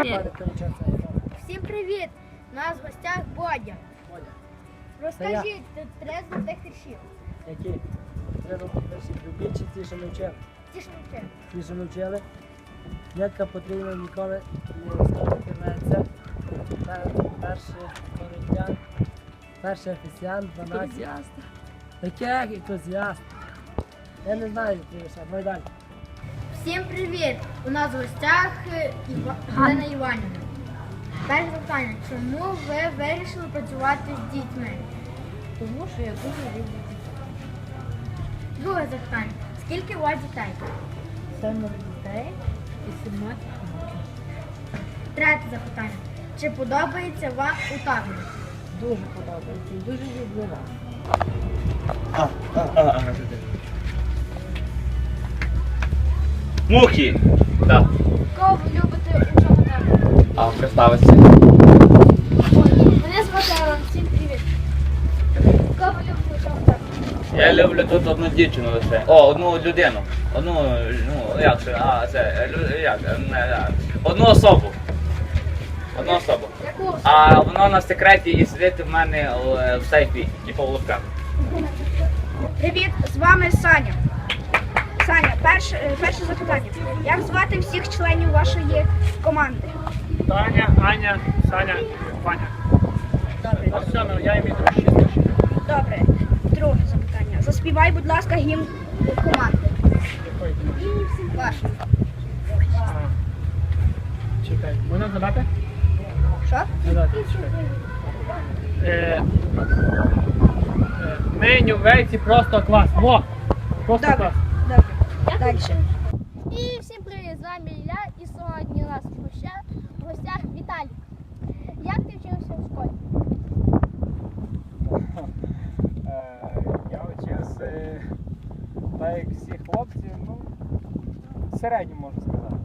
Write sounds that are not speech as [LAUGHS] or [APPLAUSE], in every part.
Всім привіт! У нас в гостях Бодя. Розкажіть три золотих вірші. Які? Три золотих. Любі чи ті, що ми вчили? Ті, що ми вчили. Ті, що ми вчили. Дітка потрібно ніколи не ставити це? Перший коринтян, перший офіціант, 12. Таке як ентузіаст. Я не знаю, що, ми далі. Всім привіт! У нас в гостях е, Галина Іванівна. Перше запитання. Чому ви вирішили працювати з дітьми? Тому що я дуже люблю дітей. Друге запитання. Скільки у вас дітей? Семеро дітей і 17 внуків. Третє запитання. Чи подобається вам у таборі? Дуже подобається і дуже люблю вас. Мухи! Так. Кого ви любите у таборі? А представиться. Мене звати Алан. Всім привіт. Кого ви любите у таборі? Я люблю тут одну дівчину лише. О, одну людину. Одну, ну, як це, а, це, лю- як, не, е, одну особу. Одну особу. Яку? А воно на секреті і сидить в мене е, в сейфі, типу в лапках. Привіт, з вами Саня. Саня, перше, е, перше запитання. Як звати всіх членів вашої команди? Таня, Аня, Саня, Ваня. Добре. Арсенов, я ім'я дружина. Добре. Друге запитання. Заспівай, будь ласка, гімн команди. Ваш. Чекай, можна задати? Що? Задати, чекай. Е, е, Меню вейці просто клас. Во! Просто Добре. клас. Добре. І всім привіт, з вами Ілля і сьогодні у нас в гостях, в гостях. Як ти вчився в школі? Е, Я вчився, так як всі хлопці, ну, середньо можна сказати.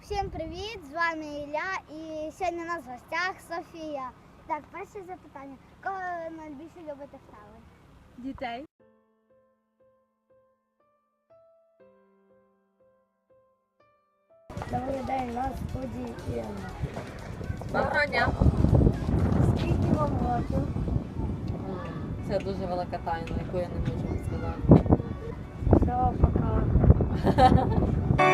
Всім привіт, з вами Ілля і сьогодні у нас в гостях Софія. Так, перше запитання. Кого найбільше любите в таборі? Дітей. Добрий день, нас студії. Доброго дня. Скільки вам років? Це дуже велика тайна, яку я не можу вам сказати. Все, пока. [LAUGHS]